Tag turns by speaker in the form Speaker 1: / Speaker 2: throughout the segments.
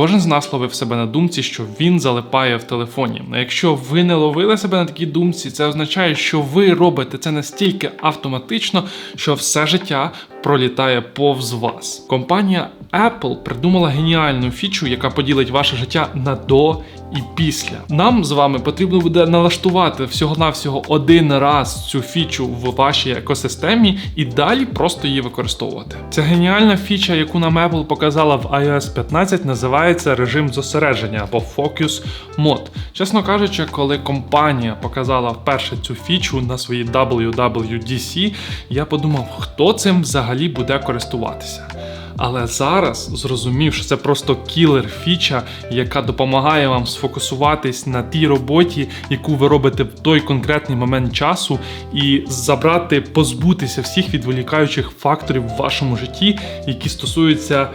Speaker 1: Кожен з нас ловив себе на думці, що він залипає в телефоні. Якщо ви не ловили себе на такій думці, це означає, що ви робите це настільки автоматично, що все життя пролітає повз вас. Компанія Apple придумала геніальну фічу, яка поділить ваше життя на до і після. Нам з вами потрібно буде налаштувати всього-навсього один раз цю фічу в вашій екосистемі і далі просто її використовувати. Ця геніальна фіча, яку нам Apple показала в iOS 15, називається режим зосередження або Focus Mode. Чесно кажучи, коли компанія показала вперше цю фічу на своїй WWDC, я подумав, хто цим взагалі буде користуватися. Але зараз зрозумів, що це просто кілер фіча, яка допомагає вам сфокусуватись на тій роботі, яку ви робите в той конкретний момент часу, і забрати, позбутися всіх відволікаючих факторів в вашому житті, які стосуються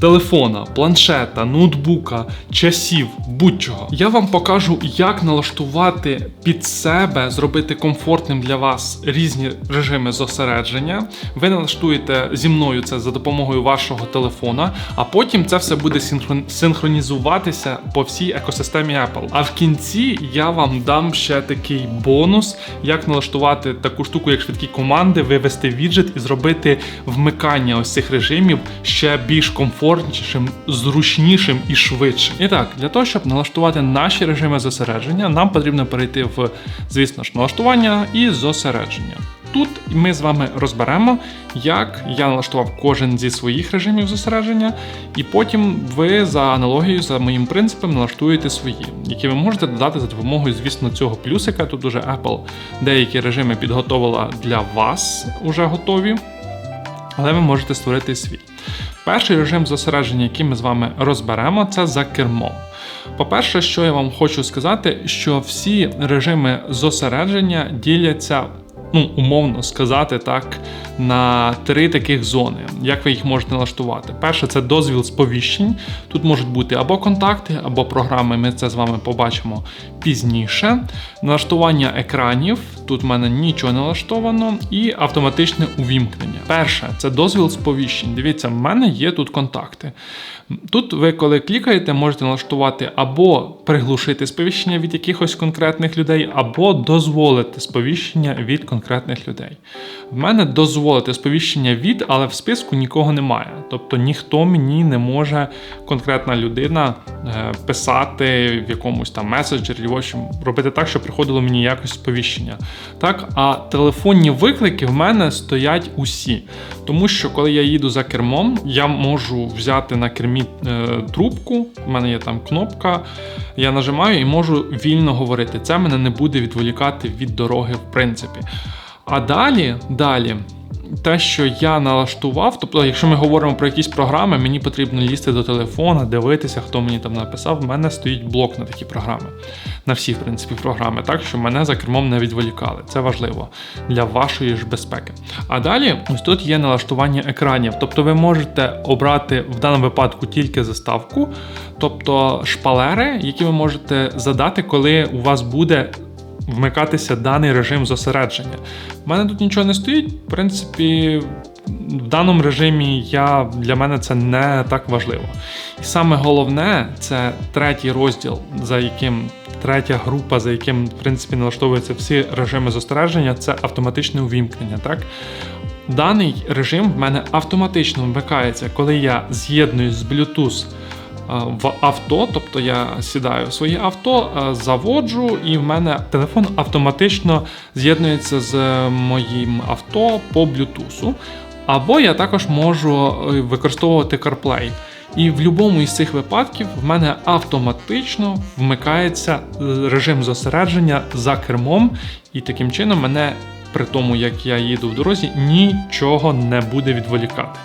Speaker 1: телефона, планшета, ноутбука, часів, будь-чого. Я вам покажу, як налаштувати під себе, зробити комфортним для вас різні режими зосередження. Ви налаштуєте зі мною це за допомогою вашого телефона, а потім це все буде синхрон- синхронізуватися по всій екосистемі Apple. А в кінці я вам дам ще такий бонус, як налаштувати таку штуку, як швидкі команди, вивести віджит і зробити вмикання ось цих режимів ще більш комфортнішим, зручнішим і швидшим. І так, для того, щоб налаштувати наші режими зосередження, нам потрібно перейти в, звісно ж, налаштування і зосередження. Тут ми з вами розберемо, як я налаштував кожен зі своїх режимів зосередження, і потім ви за аналогією, за моїм принципом, налаштуєте свої, які ви можете додати за допомогою, звісно, цього плюсика. Тут уже Apple деякі режими підготовила для вас, уже готові, але ви можете створити свій. Перший режим зосередження, який ми з вами розберемо, це за кермом. По-перше, що я вам хочу сказати, що всі режими зосередження діляться, ну, умовно сказати так, на три таких зони. Як ви їх можете налаштувати? Перше, це дозвіл сповіщень. Тут можуть бути або контакти, або програми. Ми це з вами побачимо пізніше. Налаштування екранів. Тут в мене нічого не налаштовано, і автоматичне увімкнення. Перше це дозвіл сповіщень. Дивіться, в мене є тут контакти. Тут ви, коли клікаєте, можете налаштувати або приглушити сповіщення від якихось конкретних людей, або дозволити сповіщення від конкретних людей. В мене дозволити сповіщення від, але в списку нікого немає. Тобто ніхто мені не може, конкретна людина, е, писати в якомусь там меседжері, робити так, щоб приходило мені якось сповіщення. Так, а телефонні виклики в мене стоять усі. Тому що коли я їду за кермом, я можу взяти на кермі е, трубку, в мене є там кнопка, я нажимаю і можу вільно говорити. Це мене не буде відволікати від дороги, в принципі. А далі, далі. Те, що я налаштував, тобто, якщо ми говоримо про якісь програми, мені потрібно лізти до телефона, дивитися, хто мені там написав. В мене стоїть блок на такі програми, на всі, в принципі, програми, так що мене за кермом не відволікали. Це важливо для вашої ж безпеки. А далі, ось тут є налаштування екранів. Тобто, ви можете обрати в даному випадку тільки заставку, тобто шпалери, які ви можете задати, коли у вас буде вмикатися даний режим зосередження. У мене тут нічого не стоїть. В принципі, в даному режимі я, для мене це не так важливо. І саме головне це третій розділ, за яким третя група, за яким в принципі налаштовуються всі режими зосередження, це автоматичне увімкнення. Так? Даний режим в мене автоматично вмикається, коли я з'єднуюсь з Bluetooth в авто, тобто я сідаю в своє авто, заводжу, і в мене телефон автоматично з'єднується з моїм авто по Bluetooth. Або я також можу е, використовувати CarPlay. І в будь-якому із цих випадків в мене автоматично вмикається е, режим зосередження за кермом, і таким чином мене при тому, як я їду в дорозі, нічого не буде відволікати.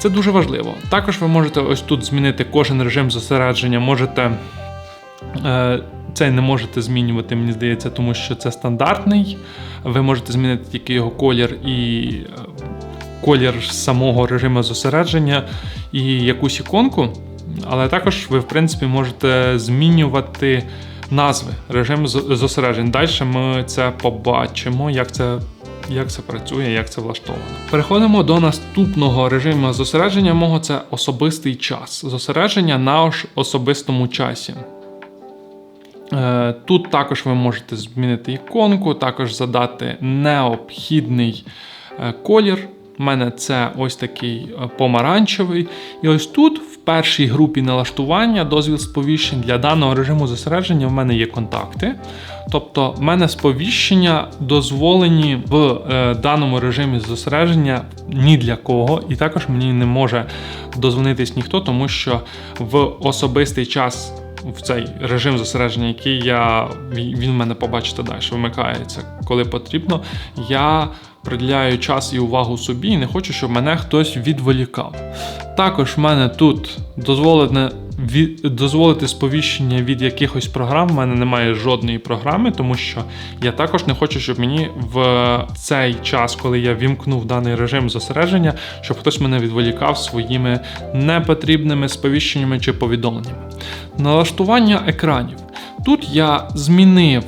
Speaker 1: Це дуже важливо. Також ви можете ось тут змінити кожен режим зосередження. Можете е, цей не можете змінювати, мені здається, тому що це стандартний. Ви можете змінити тільки його колір і е, колір самого режиму зосередження і якусь іконку. Але також ви, в принципі, можете змінювати назви режиму зосереджень. Далі ми це побачимо, як це як це працює, як це влаштовано. Переходимо до наступного режиму зосередження мого це особистий час. Зосередження на особистому часі. Е, Тут також ви можете змінити іконку, також задати необхідний е, колір. У мене це ось такий е, помаранчевий. І ось тут, в першій групі налаштування, дозвіл сповіщень для даного режиму зосередження, в мене є контакти. Тобто, в мене сповіщення дозволені в е, даному режимі зосередження ні для кого, і також мені не може дозвонитись ніхто, тому що в особистий час в цей режим зосередження, який я він в мене побачите далі, вимикається, коли потрібно. Я приділяю час і увагу собі, і не хочу, щоб мене хтось відволікав. Також в мене тут дозволене від, дозволити сповіщення від якихось програм. В мене немає жодної програми, тому що я також не хочу, щоб мені в цей час, коли я вімкнув даний режим зосередження, щоб хтось мене відволікав своїми непотрібними сповіщеннями чи повідомленнями. Налаштування екранів. Тут я змінив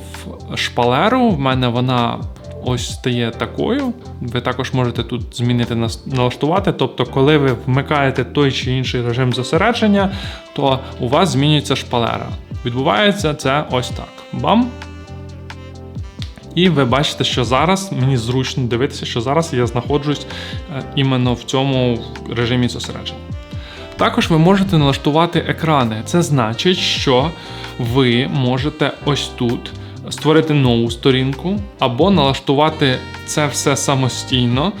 Speaker 1: шпалеру, в мене вона ось стає такою. Ви також можете тут змінити налаштувати. Тобто, коли ви вмикаєте той чи інший режим зосередження, то у вас змінюється шпалера. Відбувається це ось так. Бам! І ви бачите, що зараз мені зручно дивитися, що зараз я знаходжусь е, іменно в цьому режимі зосередження. Також ви можете налаштувати екрани. Це значить, що ви можете ось тут створити нову сторінку або налаштувати це все самостійно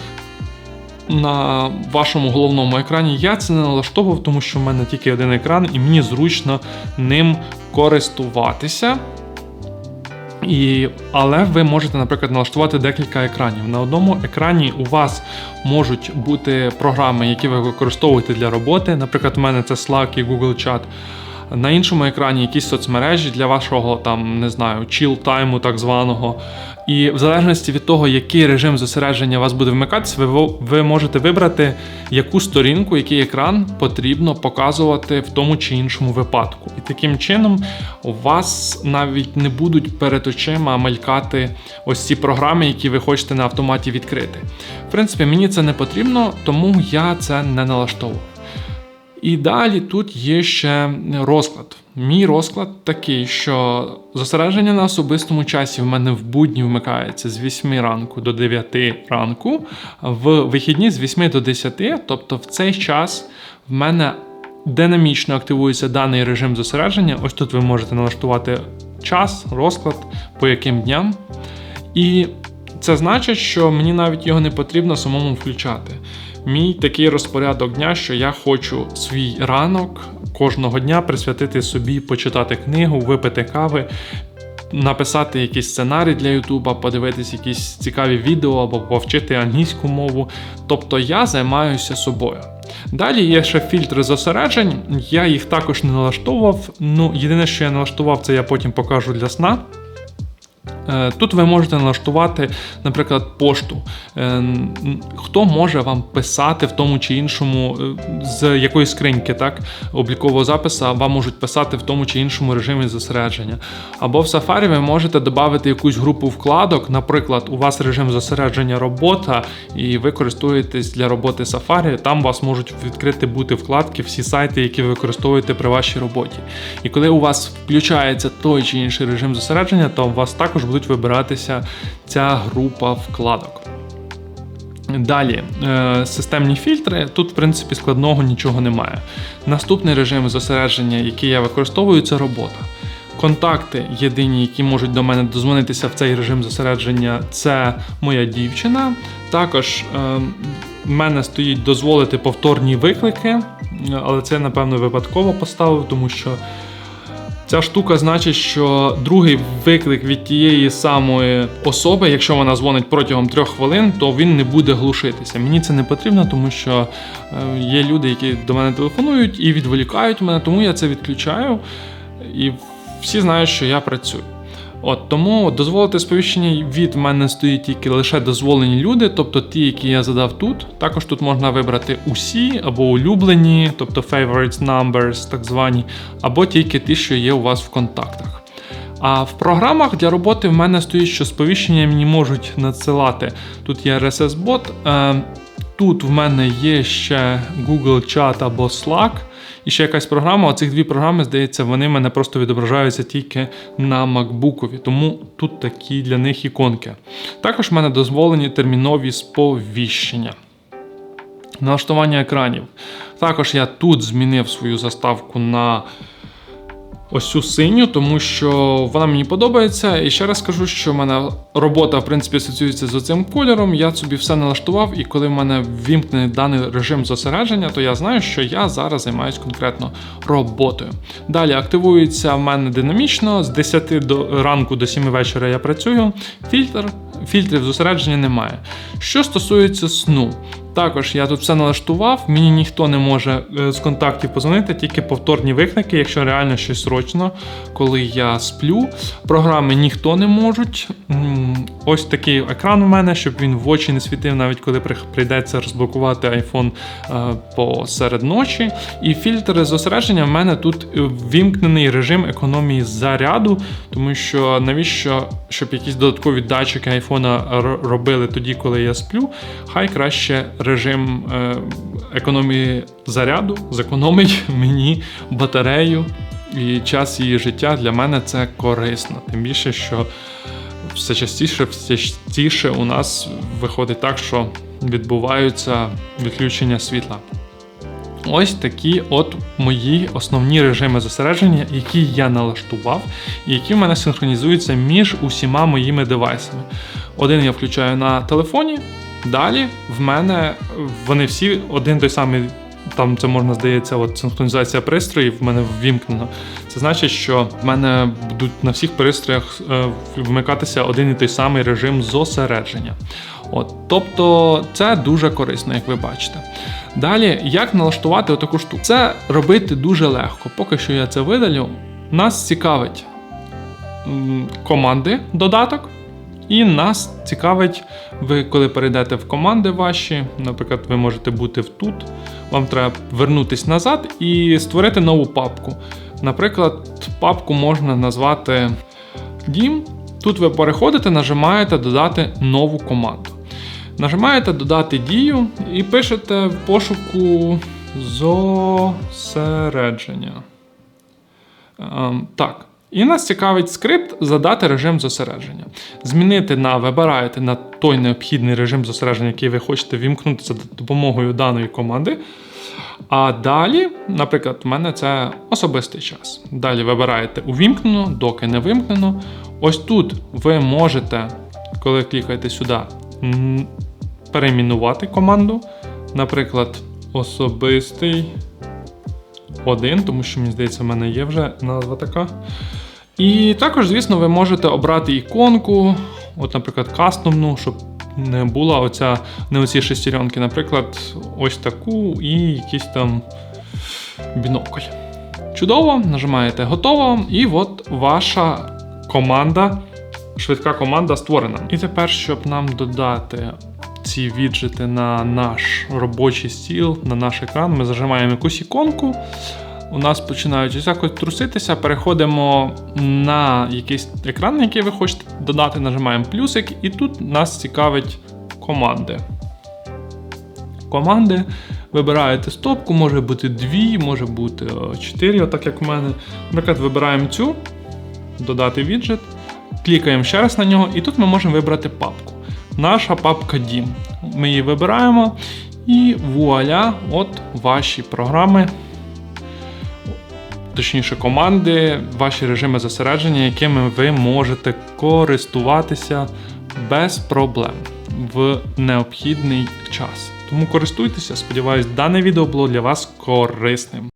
Speaker 1: на вашому головному екрані. Я це не налаштовував, тому що в мене тільки один екран, і мені зручно ним користуватися. І, але ви можете, наприклад, налаштувати декілька екранів. На одному екрані у вас можуть бути програми, які ви використовуєте для роботи. Наприклад, у мене це Slack і Google Chat. На іншому екрані якісь соцмережі для вашого там не знаю, chill тайму так званого. І в залежності від того, який режим зосередження вас буде вмикатися, ви, ви можете вибрати, яку сторінку, який екран потрібно показувати в тому чи іншому випадку. І таким чином у вас навіть не будуть перед очима мелькати ось ці програми, які ви хочете на автоматі відкрити. В принципі, мені це не потрібно, тому я це не налаштовував. І далі тут є ще розклад. Мій розклад такий, що зосередження на особистому часі в мене в будні вмикається з 8 ранку до 9 ранку, в вихідні з 8 до 10, тобто в цей час в мене динамічно активується даний режим зосередження. Ось тут ви можете налаштувати час, розклад, по яким дням. І це значить, що мені навіть його не потрібно самому включати. Мій такий розпорядок дня, що я хочу свій ранок кожного дня присвятити собі, почитати книгу, випити кави, написати якийсь сценарій для Ютуба, подивитись якісь цікаві відео або повчити англійську мову. Тобто я займаюся собою. Далі є ще фільтри зосереджень, я їх також не налаштовував. Ну, єдине, що я налаштував, це я потім покажу для сна. Е, Тут ви можете налаштувати, наприклад, пошту. Е, Хто може вам писати в тому чи іншому е, з якоїсь скриньки, так, облікового запису, вам можуть писати в тому чи іншому режимі зосередження. Або в Safari ви можете додати якусь групу вкладок. Наприклад, у вас режим зосередження робота, і ви користуєтесь для роботи Safari. Там у вас можуть відкрити бути вкладки, всі сайти, які ви використовуєте при вашій роботі. І коли у вас включається той чи інший режим зосередження, то у вас також будуть вибиратися ця група вкладок. Далі, е, системні фільтри. Тут, в принципі, складного нічого немає. Наступний режим зосередження, який я використовую, це робота. Контакти єдині, які можуть до мене дозвонитися в цей режим зосередження, це моя дівчина. Також е, в мене стоїть дозволити повторні виклики, але це, напевно, випадково поставив, тому що Ця штука значить, що другий виклик від тієї самої особи, якщо вона дзвонить протягом трьох хвилин, то він не буде глушитися. Мені це не потрібно, тому що е, є люди, які до мене телефонують і відволікають мене, тому я це відключаю. І всі знають, що я працюю. От тому дозволити сповіщення від мене стоїть тільки лише дозволені люди, тобто ті, які я задав тут. Також тут можна вибрати усі або улюблені, тобто favorites numbers, так звані, або тільки ті, що є у вас в контактах. А в програмах для роботи в мене стоїть, що сповіщення мені можуть надсилати. Тут є RSS-бот. Е, тут в мене є ще Google Chat або Slack. І ще якась програма. Оцих дві програми, здається, вони мене просто відображаються тільки на MacBook, тому тут такі для них іконки. Також в мене дозволені термінові сповіщення. Налаштування екранів. Також я тут змінив свою заставку на ось цю синю, тому що вона мені подобається. І ще раз скажу, що в мене робота, в принципі, асоціюється з цим кольором. Я собі все налаштував, і коли в мене ввімкнений даний режим зосередження, то я знаю, що я зараз займаюся конкретно роботою. Далі активується в мене динамічно, з 10 до ранку до 7 вечора я працюю. Фільтр. Фільтрів зосередження немає. Що стосується сну, також я тут все налаштував, мені ніхто не може е, з контактів позвонити, тільки повторні виклики, якщо реально щось срочно, коли я сплю. Програми ніхто не можуть. Ось такий екран у мене, щоб він в очі не світив, навіть коли прийдеться розблокувати iPhone е, посеред ночі. І фільтри зосередження в мене тут е, ввімкнений режим економії заряду, тому що навіщо, щоб якісь додаткові датчики айфона робили тоді, коли я сплю, хай краще режим е, економії заряду зекономить мені батарею і час її життя. Для мене це корисно. Тим більше, що все частіше, все частіше у нас виходить так, що відбуваються відключення світла. Ось такі от мої основні режими зосередження, які я налаштував, і які в мене синхронізуються між усіма моїми девайсами. Один я включаю на телефоні, далі в мене вони всі один той самий. Там це можна здається, от синхронізація пристроїв в мене ввімкнено. Це значить, що в мене будуть на всіх пристроях е, вмикатися один і той самий режим зосередження. От, тобто це дуже корисно, як ви бачите. Далі, як налаштувати отаку штуку? Це робити дуже легко. Поки що я це видалю. Нас цікавить команди додаток. І нас цікавить, ви коли перейдете в команди ваші, наприклад, ви можете бути в тут, вам треба вернутися назад і створити нову папку. Наприклад, папку можна назвати Дім. Тут ви переходите, нажимаєте додати нову команду. Нажимаєте додати дію і пишете в пошуку зосередження. Ем, так. І нас цікавить скрипт задати режим зосередження. Змінити на вибираєте на той необхідний режим зосередження, який ви хочете вімкнути за допомогою даної команди. А далі, наприклад, в мене це особистий час. Далі вибираєте увімкнено, доки не вимкнено. Ось тут ви можете, коли клікаєте сюди, перейменувати команду. Наприклад, особистий один, тому що мені здається, в мене є вже назва така. І також, звісно, ви можете обрати іконку, от, наприклад, кастомну, щоб не була оця, не оці шестеренки, наприклад, ось таку і якийсь там бінокль. Чудово, нажимаєте готово, і от ваша команда, швидка команда створена. І тепер, щоб нам додати ці віджити на наш робочий стіл, на наш екран, ми зажимаємо якусь іконку. У нас починають ось якось труситися, переходимо на якийсь екран, який ви хочете додати, нажимаємо плюсик, і тут нас цікавить команди. Команди. Вибираєте стопку, може бути дві, може бути е, чотири, отак як в мене. Наприклад, вибираємо цю, додати віджит, клікаємо ще раз на нього, і тут ми можемо вибрати папку. Наша папка Дім. Ми її вибираємо, і вуаля, от ваші програми точніше команди, ваші режими зосередження, якими ви можете користуватися без проблем в необхідний час. Тому користуйтеся, сподіваюсь, дане відео було для вас корисним.